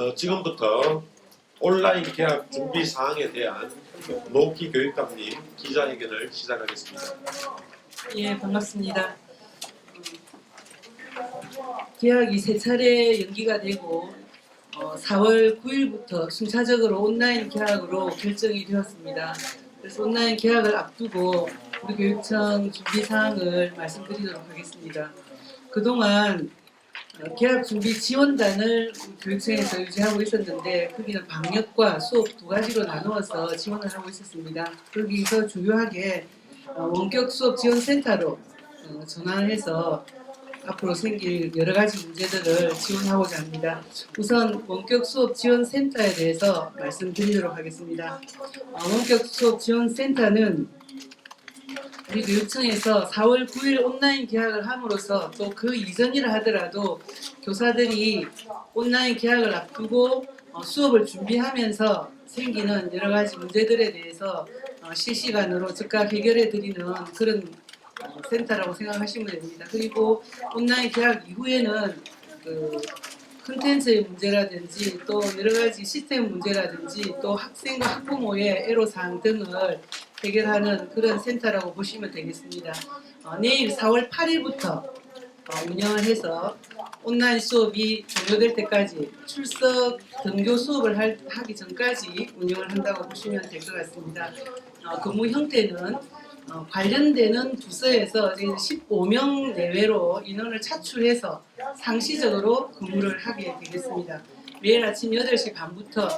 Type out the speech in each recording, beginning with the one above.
어, 지금부터 온라인 계약 준비 사항에 대한 노키 교육감님 기자회견을 시작하겠습니다. 예, 반갑습니다. 계약이 세 차례 연기가 되고 어, 4월 9일부터 순차적으로 온라인 계약으로 결정이 되었습니다. 그래서 온라인 계약을 앞두고 우리 교육청 준비 사항을 말씀드리도록 하겠습니다. 그동안 어, 계약 준비 지원단을 교육청에서 유지하고 있었는데 거기는 방역과 수업 두 가지로 나누어서 지원을 하고 있었습니다. 거기서 주요하게 어, 원격 수업 지원 센터로 어, 전환해서 앞으로 생길 여러 가지 문제들을 지원하고자 합니다. 우선 원격 수업 지원 센터에 대해서 말씀드리도록 하겠습니다. 어, 원격 수업 지원 센터는 우리 교육청에서 4월 9일 온라인 계약을 함으로써 또 그 이전이라 하더라도 교사들이 온라인 계약을 앞두고 어, 수업을 준비하면서 생기는 여러 가지 문제들에 대해서 어, 실시간으로 즉각 해결해 드리는 그런 어, 센터라고 생각하시면 됩니다. 그리고 온라인 계약 이후에는 그 컨텐츠의 문제라든지 또 여러 가지 시스템 문제라든지 또 학생과 학부모의 애로사항 등을 해결하는 그런 센터라고 보시면 되겠습니다. 어, 내일 4월 8일부터 운영을 해서 온라인 수업이 종료될 때까지 출석 등교 수업을 할- 하기 전까지 운영을 한다고 보시면 될 것 같습니다. 어, 근무 형태는 어, 관련되는 부서에서 지금 15명 내외로 인원을 차출해서 상시적으로 근무를 하게 되겠습니다. 매일 아침 8시 반부터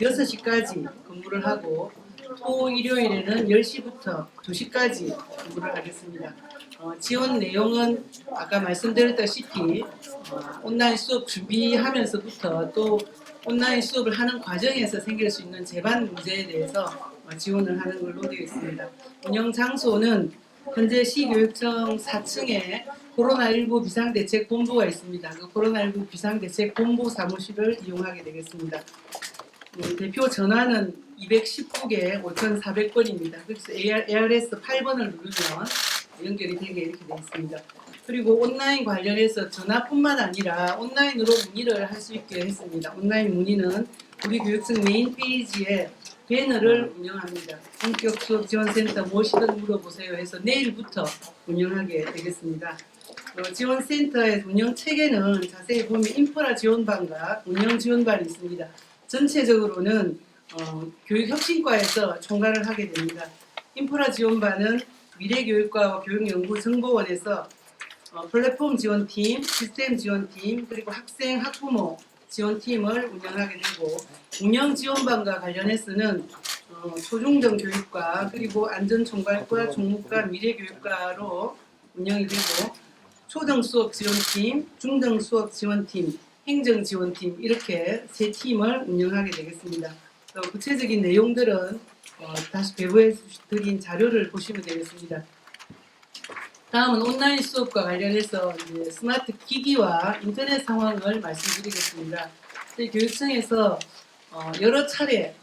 6시까지 근무를 하고 토 일요일에는 10시부터 2시까지 근무를 하겠습니다. 어, 지원 내용은 아까 말씀드렸다시피 어, 온라인 수업 준비하면서부터 또 온라인 수업을 하는 과정에서 생길 수 있는 재반 문제에 대해서 어, 지원을 하는 걸로 되어 있습니다. 운영 장소는 현재 시교육청 4층에 코로나19 비상대책본부가 있습니다. 그 코로나19 비상대책본부 사무실을 이용하게 되겠습니다. 음, 대표 전화는 219개 5,400번입니다. 그래서 ARS 8번을 누르면 연결이 되게 이렇게 되어 있습니다. 그리고 온라인 관련해서 전화뿐만 아니라 온라인으로 문의를 할 수 있게 했습니다. 온라인 문의는 우리 교육청 메인 페이지에 배너를 운영합니다. 본격 수업 지원센터 무엇이든 물어보세요 해서 내일부터 운영하게 되겠습니다. 어, 지원센터의 운영 체계는 자세히 보면 인프라 지원반과 운영 지원반이 있습니다. 전체적으로는 어, 교육혁신과에서 총괄을 하게 됩니다. 인프라 지원반은 미래교육과와 교육연구정보원에서 어, 플랫폼 지원팀, 시스템 지원팀, 그리고 학생, 학부모 지원팀을 운영하게 되고 운영 지원반과 관련해서는 어, 초중등 교육과 그리고 안전총괄과 종목과 미래교육과로 운영이 되고 초등 수업 지원팀, 중등 수업 지원팀, 행정 지원팀 이렇게 세 팀을 운영하게 되겠습니다. 어, 구체적인 내용들은 어, 다시 배부해 드린 자료를 보시면 되겠습니다. 다음은 온라인 수업과 관련해서 스마트 기기와 인터넷 상황을 말씀드리겠습니다. 저희 교육청에서 어, 여러 차례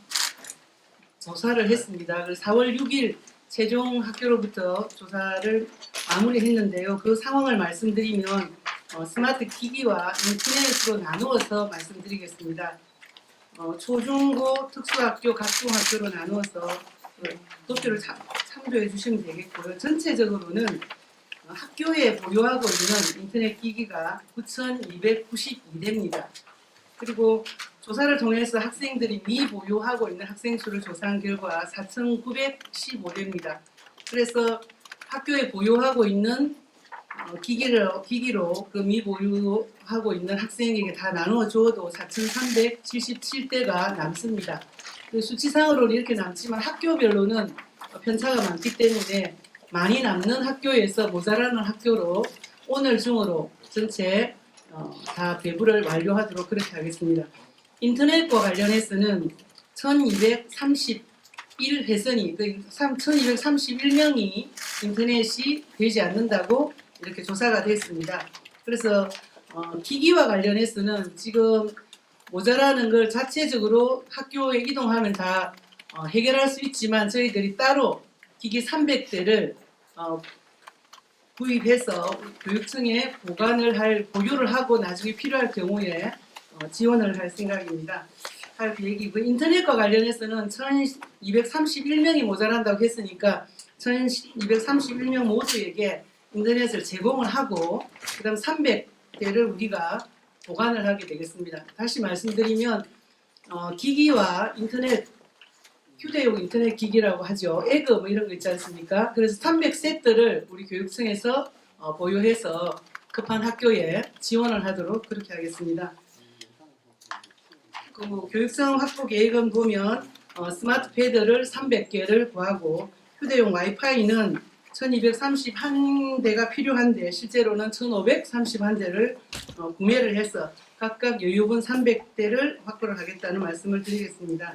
조사를 했습니다. 그래서 4월 6일 최종 학교로부터 조사를 마무리했는데요. 그 상황을 말씀드리면 어, 스마트 기기와 인터넷으로 나누어서 말씀드리겠습니다. 어, 초중고 특수학교 각종학교로 나누어서 그 도표를 참, 참조해 주시면 되겠고요. 전체적으로는 어, 학교에 보유하고 있는 인터넷 기기가 9,292대입니다. 그리고 조사를 통해서 학생들이 미보유하고 있는 학생 수를 조사한 결과 4,915대입니다. 그래서 학교에 보유하고 있는 어, 기기를 기기로 그 미보유하고 있는 학생에게 다 나누어 줘도 4,377대가 남습니다. 그 수치상으로는 이렇게 남지만 학교별로는 편차가 많기 때문에 많이 남는 학교에서 모자라는 학교로 오늘 중으로 전체 어, 다 배부를 완료하도록 그렇게 하겠습니다. 인터넷과 관련해서는 1231회선이 그 1231명이 인터넷이 되지 않는다고 이렇게 조사가 됐습니다. 그래서 어, 기기와 관련해서는 지금 모자라는 걸 자체적으로 학교에 이동하면 다 어, 해결할 수 있지만 저희들이 따로 기기 300대를 어, 구입해서 교육청에 보관을 할 보유를 하고 나중에 필요할 경우에 어, 지원을 할 생각입니다. 할 계획이고 인터넷과 관련해서는 1,231명이 모자란다고 했으니까 1,231명 모두에게 인터넷을 제공을 하고 그다음 300대를 우리가 보관을 하게 되겠습니다. 다시 말씀드리면 어, 기기와 인터넷 휴대용 인터넷 기기라고 하죠. 에그 뭐 이런 거 있지 않습니까? 그래서 300세트를 우리 교육청에서 어, 보유해서 급한 학교에 지원을 하도록 그렇게 하겠습니다. 그 교육청 확보 계획은 보면 어, 스마트 패드를 300개를 구하고 휴대용 와이파이는 1231대가 필요한데 실제로는 1531대를 어, 구매를 해서 각각 여유분 300대를 확보를 하겠다는 말씀을 드리겠습니다.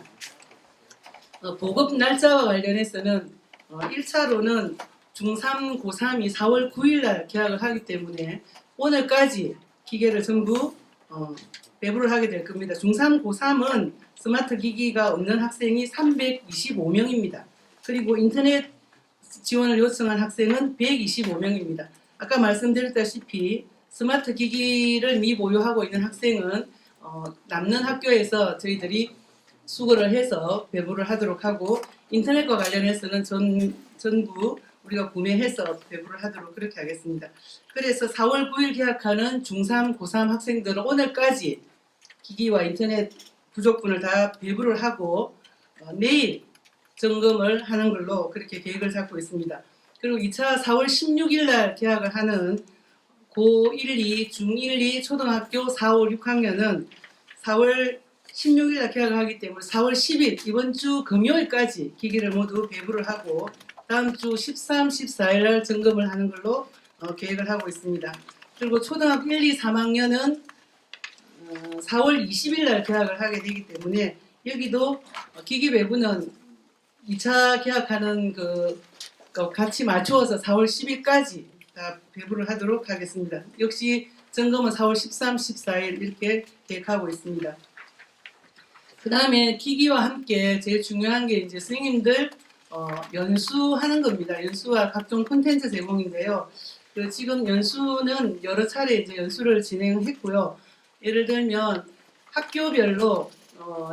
어, 보급 날짜와 관련해서는 어, 1차로는 중3, 고3이 4월 9일 날 계약을 하기 때문에 오늘까지 기계를 전부 어, 배부를 하게 될 겁니다. 중3, 고3은 스마트 기기가 없는 학생이 325명입니다. 그리고 인터넷 지원을 요청한 학생은 125명입니다. 아까 말씀드렸다시피 스마트 기기를 미보유하고 있는 학생은 어, 남는 학교에서 저희들이 수거를 해서 배부를 하도록 하고 인터넷과 관련해서는 전, 전부 우리가 구매해서 배부를 하도록 그렇게 하겠습니다. 그래서 4월 9일 계약하는 중3, 고3 학생들은 오늘까지 기기와 인터넷 부족분을 다 배부를 하고 어, 내일 점검을 하는 걸로 그렇게 계획을 잡고 있습니다. 그리고 2차 4월 16일 날 계약을 하는 고1, 2, 중1, 2 초등학교 4, 5, 6학년은 4월 16일 날 계약을 하기 때문에 4월 10일 이번 주 금요일까지 기기를 모두 배부를 하고 다음 주 13, 14일 날 점검을 하는 걸로 어, 계획을 하고 있습니다. 그리고 초등학교 1, 2, 3학년은 어, 4월 20일 날 계약을 하게 되기 때문에 여기도 어, 기기 배부는 2차 계약하는 그, 그 같이 맞추어서 4월 10일까지 다 배부를 하도록 하겠습니다. 역시 점검은 4월 13, 14일 이렇게 계획하고 있습니다. 그 다음에 기기와 함께 제일 중요한 게 이제 선생님들 어, 연수하는 겁니다. 연수와 각종 콘텐츠 제공인데요. 그 지금 연수는 여러 차례 이제 연수를 진행했고요. 예를 들면 학교별로 어,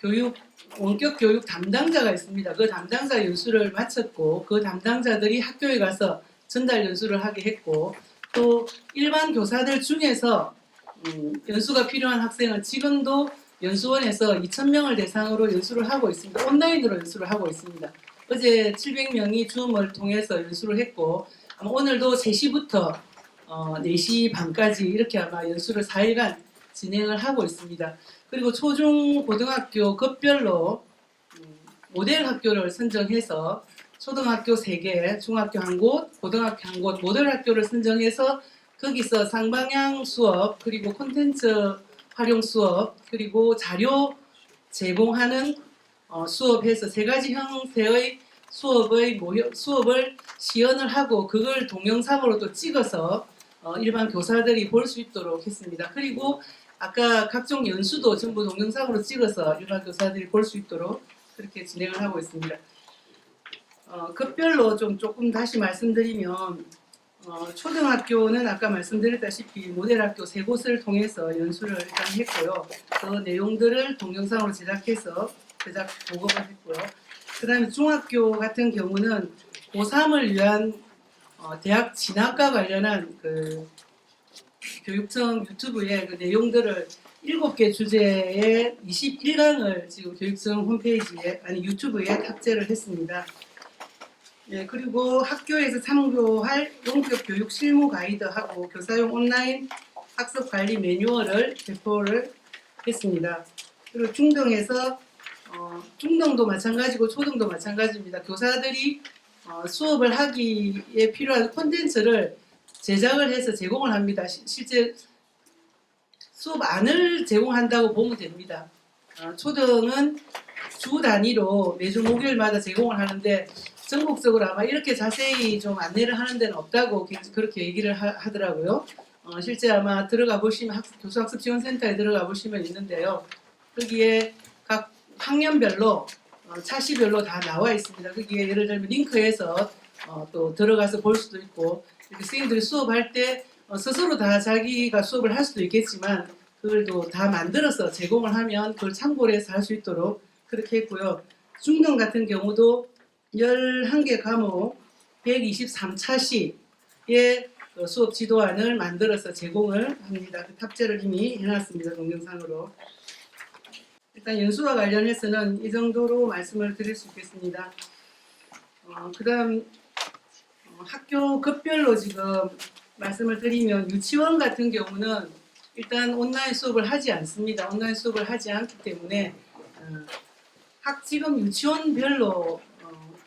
교육 원격 교육 담당자가 있습니다. 그 담당자 연수를 마쳤고 그 담당자들이 학교에 가서 전달 연수를 하게 했고 또 일반 교사들 중에서 음, 연수가 필요한 학생은 지금도 연수원에서 2,000명을 대상으로 연수를 하고 있습니다. 온라인으로 연수를 하고 있습니다. 어제 700명이 줌을 통해서 연수를 했고 아마 오늘도 3시부터 어, 4시 반까지 이렇게 아마 연수를 4일간 진행을 하고 있습니다. 그리고 초중 고등학교 급별로 음, 모델 학교를 선정해서 초등학교 3개, 중학교 한 곳, 고등학교 한 곳, 모델 학교를 선정해서 거기서 쌍방향 수업, 그리고 콘텐츠 활용 수업, 그리고 자료 제공하는 어, 수업해서 세 가지 형태의 수업의 모형, 수업을 시연을 하고 그걸 동영상으로 또 찍어서 어, 일반 교사들이 볼 수 있도록 했습니다. 그리고 아까 각종 연수도 전부 동영상으로 찍어서 일반 교사들이 볼 수 있도록 그렇게 진행을 하고 있습니다. 어, 급별로 좀 조금 다시 말씀드리면 어, 초등학교는 아까 말씀드렸다시피 모델학교 세 곳을 통해서 연수를 일단 했고요. 그 내용들을 동영상으로 제작해서 제작 보고를 했고요. 그 다음에 중학교 같은 경우는 고3을 위한 어, 대학 진학과 관련한 그 교육청 유튜브에 그 내용들을 7개 주제의 21강을 지금 교육청 홈페이지에 아니 유튜브에 탑재를 했습니다. 네, 그리고 학교에서 참고할 원격 교육 실무 가이드하고 교사용 온라인 학습 관리 매뉴얼을 배포를 했습니다. 그리고 중등에서 어, 중등도 마찬가지고 초등도 마찬가지입니다. 교사들이 어, 수업을 하기에 필요한 콘텐츠를 제작을 해서 제공을 합니다. 시- 실제 수업 안을 제공한다고 보면 됩니다. 어, 초등은 주 단위로 매주 목요일마다 제공을 하는데 전국적으로 아마 이렇게 자세히 좀 안내를 하는 데는 없다고 게- 그렇게 얘기를 하, 더라고요 어, 실제 아마 들어가 보시면 학, 교수학습 지원센터에 들어가 보시면 있는데요. 거기에 각 학년별로 어, 차시별로 다 나와 있습니다. 거기에 예를 들면 링크해서 어, 또 들어가서 볼 수도 있고 이렇게 선생님들이 수업할 때 어, 스스로 다 자기가 수업을 할 수도 있겠지만 그걸도 다 만들어서 제공을 하면 그걸 참고를 해서 할 수 있도록 그렇게 했고요. 중등 같은 경우도 11개 과목 123차 시의 그 수업 지도안을 만들어서 제공을 합니다. 그 탑재를 이미 해놨습니다. 동영상으로. 일단 연수와 관련해서는 이 정도로 말씀을 드릴 수 있겠습니다. 어, 그 다음 학교 급별로 지금 말씀을 드리면 유치원 같은 경우는 일단 온라인 수업을 하지 않습니다. 온라인 수업을 하지 않기 때문에 어, 학 지금 유치원별로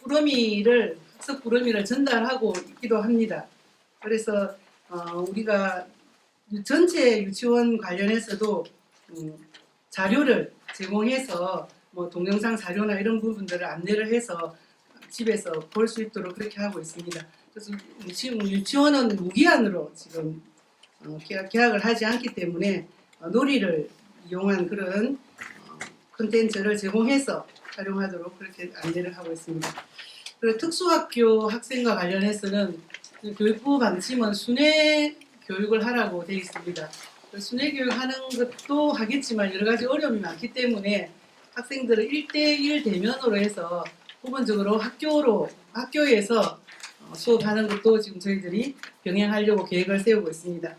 어, 꾸러미를 학습 꾸러미를 전달하고 있기도 합니다. 그래서 어, 우리가 유- 전체 유치원 관련해서도 음, 자료를 제공해서 뭐 동영상 자료나 이런 부분들을 안내를 해서 집에서 볼 수 있도록 그렇게 하고 있습니다. 그래서 지금 유치원은 무기한으로 지금 어, 계약, 계약을 하지 않기 때문에 어, 놀이를 이용한 그런 어, 콘텐츠를 제공해서 활용하도록 그렇게 안내를 하고 있습니다. 그리고 특수학교 학생과 관련해서는 그 교육부 방침은 순회 교육을 하라고 되어 있습니다. 그 순회 교육하는 것도 하겠지만 여러 가지 어려움이 많기 때문에 학생들을 1대1 대면으로 해서 부분적으로 학교로 학교에서 어, 수업하는 것도 지금 저희들이 병행하려고 계획을 세우고 있습니다.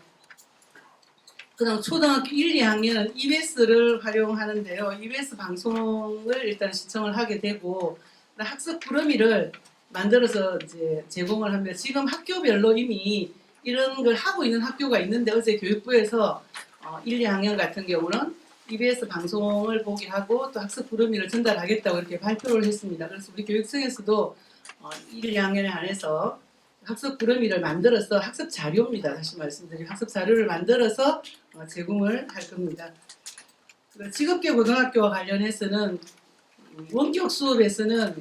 그다음 초등학교 1, 2학년은 EBS를 활용하는데요. EBS 방송을 일단 시청을 하게 되고 학습 구름이를 만들어서 이제 제공을 하면 지금 학교별로 이미 이런 걸 하고 있는 학교가 있는데 어제 교육부에서 어, 1, 2학년 같은 경우는 EBS 방송을 보게 하고 또 학습 구름이를 전달하겠다고 이렇게 발표를 했습니다. 그래서 우리 교육청에서도 어, 1, 2학년에 한해서 학습 구름이를 만들어서 학습 자료입니다. 다시 말씀드리면 학습 자료를 만들어서 어, 제공을 할 겁니다. 그 직업계 고등학교와 관련해서는 음, 원격 수업에서는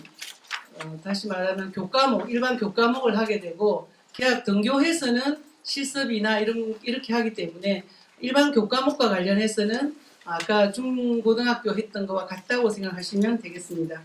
어, 다시 말하면 교과목 일반 교과목을 하게 되고 계약 등교해서는 실습이나 이런 이렇게 하기 때문에 일반 교과목과 관련해서는 아까 중고등학교 했던 거와 같다고 생각하시면 되겠습니다.